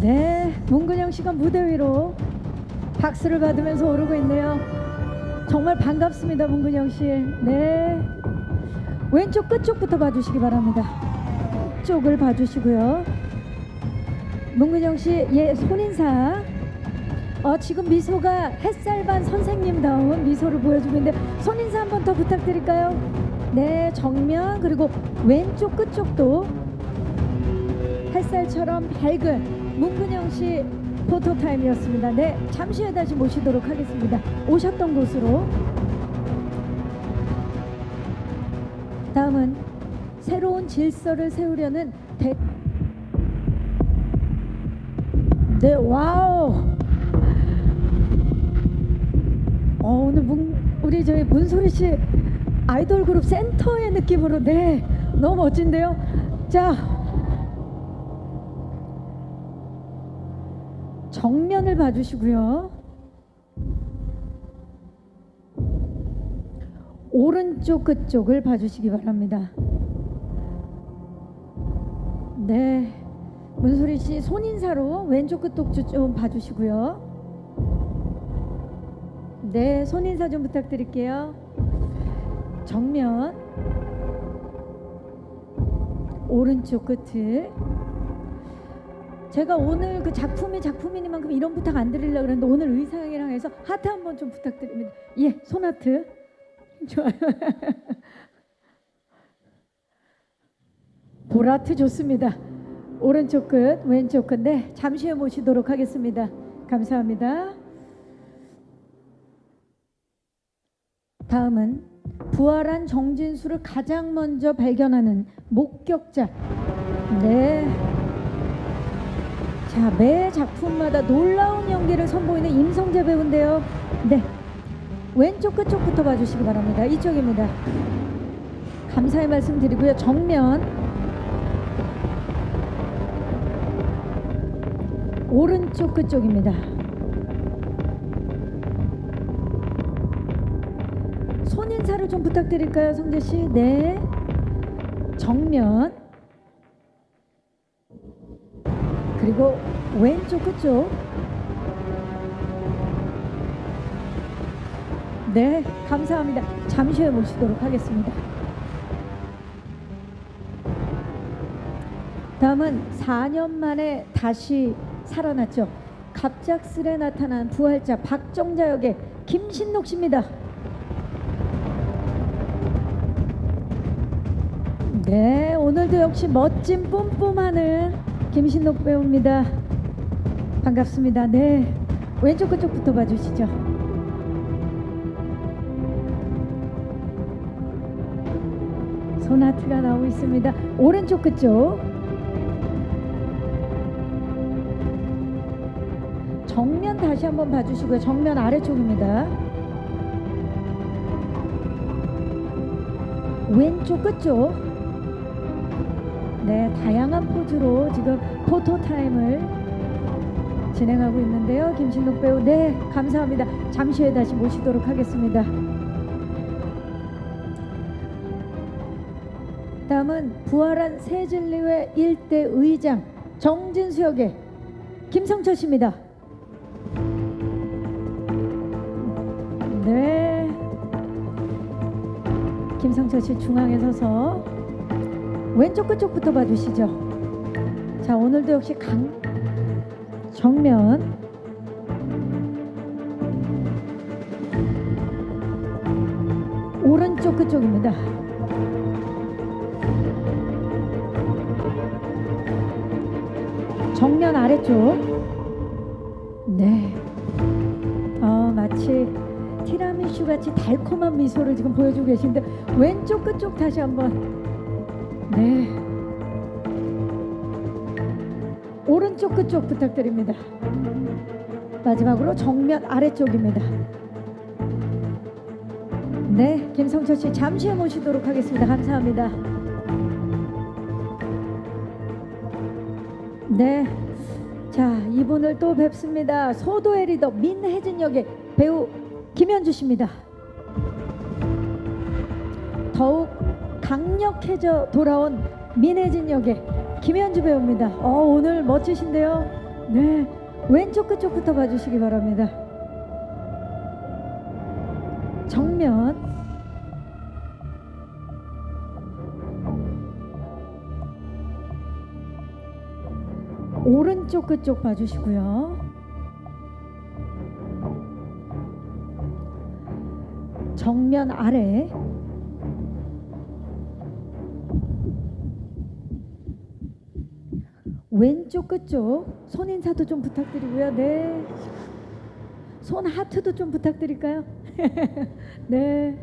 네, 문근영 씨가 무대 위로 박수를 받으면서 오르고 있네요. 정말 반갑습니다, 문근영 씨. 네. 왼쪽 끝쪽부터 봐주시기 바랍니다. 쪽을 봐주시고요. 문근영 씨, 예, 손인사. 어, 지금 미소가 햇살반 선생님다운 미소를 보여주고 있는데 손인사 한 번 더 부탁드릴까요? 네, 정면 그리고 왼쪽 끝쪽도 햇살처럼 밝은 문근영 씨 포토타임이었습니다. 네, 잠시 후에 다시 모시도록 하겠습니다. 오셨던 곳으로. 다음은 새로운 질서를 세우려는 대... 네, 와우! 어, 오늘 문, 우리 저희 문소리 씨 아이돌 그룹 센터의 느낌으로 네, 너무 멋진데요. 자, 정면을 봐주시고요. 오른쪽 끝쪽을 봐주시기 바랍니다. 네, 문소리 씨 손인사로 왼쪽 끝쪽 좀 봐주시고요. 네, 손인사 좀 부탁드릴게요. 정면 오른쪽 끝을 제가 오늘 그 작품이 작품이니만큼 이런 부탁 안 드리려고 그랬는데 오늘 의상이랑 해서 하트 한번 좀 부탁드립니다. 예, 손하트. 좋아요. 보라트 좋습니다. 오른쪽 끝, 왼쪽 끝. 네, 잠시 후에 모시도록 하겠습니다. 감사합니다. 다음은 부활한 정진수를 가장 먼저 발견하는 목격자. 네. 자, 매 작품마다 놀라운 연기를 선보이는 임성재 배우인데요. 네. 왼쪽 끝쪽부터 봐주시기 바랍니다. 이쪽입니다. 감사의 말씀 드리고요. 정면. 오른쪽 끝쪽입니다. 손 인사를 좀 부탁드릴까요, 성재 씨? 네. 정면. 그리고 왼쪽 끝쪽. 네, 감사합니다. 잠시 후에 모시도록 하겠습니다. 다음은 4년 만에 다시 살아났죠. 갑작스레 나타난 부활자 박정자 역의 김신록 씨입니다. 네, 오늘도 역시 멋진 뿜뿜하는 김신록 배우입니다. 반갑습니다. 네, 왼쪽 끝쪽부터 봐주시죠. 소나트가 나오고 있습니다. 오른쪽 끝쪽. 정면 다시 한번 봐주시고요. 정면 아래쪽입니다. 왼쪽 끝쪽. 네, 다양한 포즈로 지금 포토 타임을 진행하고 있는데요. 김신록 배우, 네, 감사합니다. 잠시 후에 다시 모시도록 하겠습니다. 다음은 부활한 새진리회 일대 의장 정진수 역의 김성철 씨입니다. 네. 김성철 씨 중앙에 서서 왼쪽 끝쪽부터 봐주시죠. 자, 오늘도 역시 강 정면 오른쪽 끝쪽입니다. 정면 아래쪽. 네. 어, 마치 티라미슈 같이 달콤한 미소를 지금 보여주고 계신데 왼쪽 끝쪽 다시 한번. 네. 오른쪽 끝쪽 부탁드립니다. 마지막으로 정면 아래쪽입니다. 네, 김성철 씨 잠시 후에 모시도록 하겠습니다. 감사합니다. 네. 자, 이분을 또 뵙습니다. 소도의 리더 민혜진 역의 배우 김현주 씨입니다. 더욱 강력해져 돌아온 민혜진 역의 김현주 배우입니다. 어, 오늘 멋지신데요. 네, 왼쪽 끝쪽부터 봐주시기 바랍니다. 정면. 오른쪽 끝쪽 봐주시고요. 정면 아래. 왼쪽 끝쪽 손 인사도 좀 부탁드리고요. 네. 손 하트도 좀 부탁드릴까요? 네.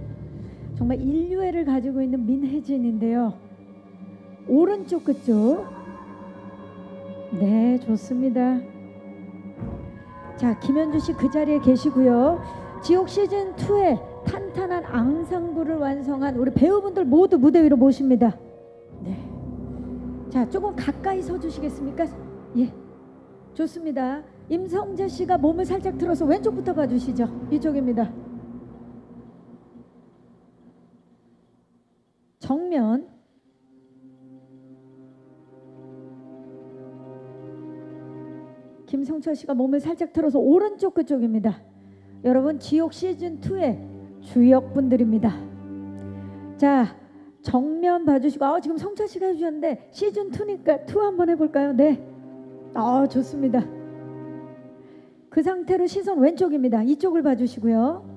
정말 인류애를 가지고 있는 민혜진인데요. 오른쪽 끝쪽. 네, 좋습니다. 자, 김현주 씨 그 자리에 계시고요. 지옥 시즌 2의 탄탄한 앙상블을 완성한 우리 배우분들 모두 무대 위로 모십니다. 네. 자, 조금 가까이 서 주시겠습니까? 예. 좋습니다. 임성재 씨가 몸을 살짝 들어서 왼쪽부터 봐 주시죠. 이쪽입니다. 정면 김성철 씨가 몸을 살짝 틀어서 오른쪽 그쪽입니다. 여러분 지옥 시즌 2의 주역분들입니다. 자 정면 봐주시고 아 지금 성철 씨가 해주셨는데 시즌 2니까 2 한번 해볼까요? 네. 아 좋습니다. 그 상태로 시선 왼쪽입니다. 이쪽을 봐주시고요.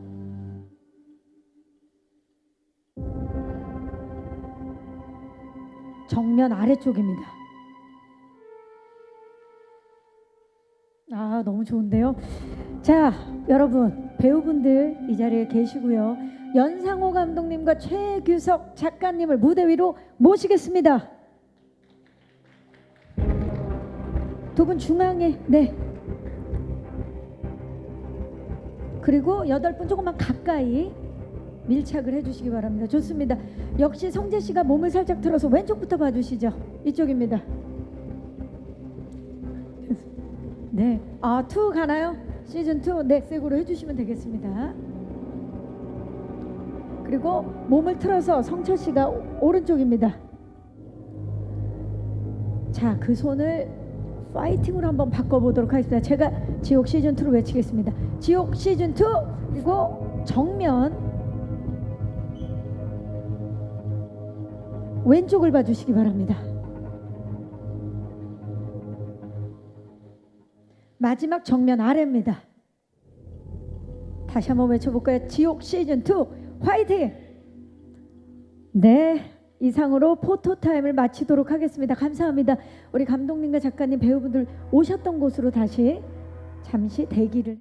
정면 아래쪽입니다. 아 너무 좋은데요. 자 여러분 배우분들 이 자리에 계시고요. 연상호 감독님과 최규석 작가님을 무대 위로 모시겠습니다. 두 분 중앙에 네. 그리고 여덟 분 조금만 가까이 밀착을 해주시기 바랍니다. 좋습니다. 역시 성재 씨가 몸을 살짝 들어서 왼쪽부터 봐주시죠. 이쪽입니다. 네. 아, 투 가나요? 시즌 2 넥색으로 해주시면 되겠습니다. 그리고 몸을 틀어서 성철 씨가 오- 오른쪽입니다. 자, 그 손을 파이팅으로 한번 바꿔보도록 하겠습니다. 제가 지옥 시즌 2로 외치겠습니다. 지옥 시즌 2 그리고 정면 왼쪽을 봐주시기 바랍니다. 마지막 정면 아래입니다. 다시 한번 외쳐볼까요? 지옥 시즌 2 화이팅! 네 이상으로 포토 타임을 마치도록 하겠습니다. 감사합니다. 우리 감독님과 작가님 배우분들 오셨던 곳으로 다시 잠시 대기를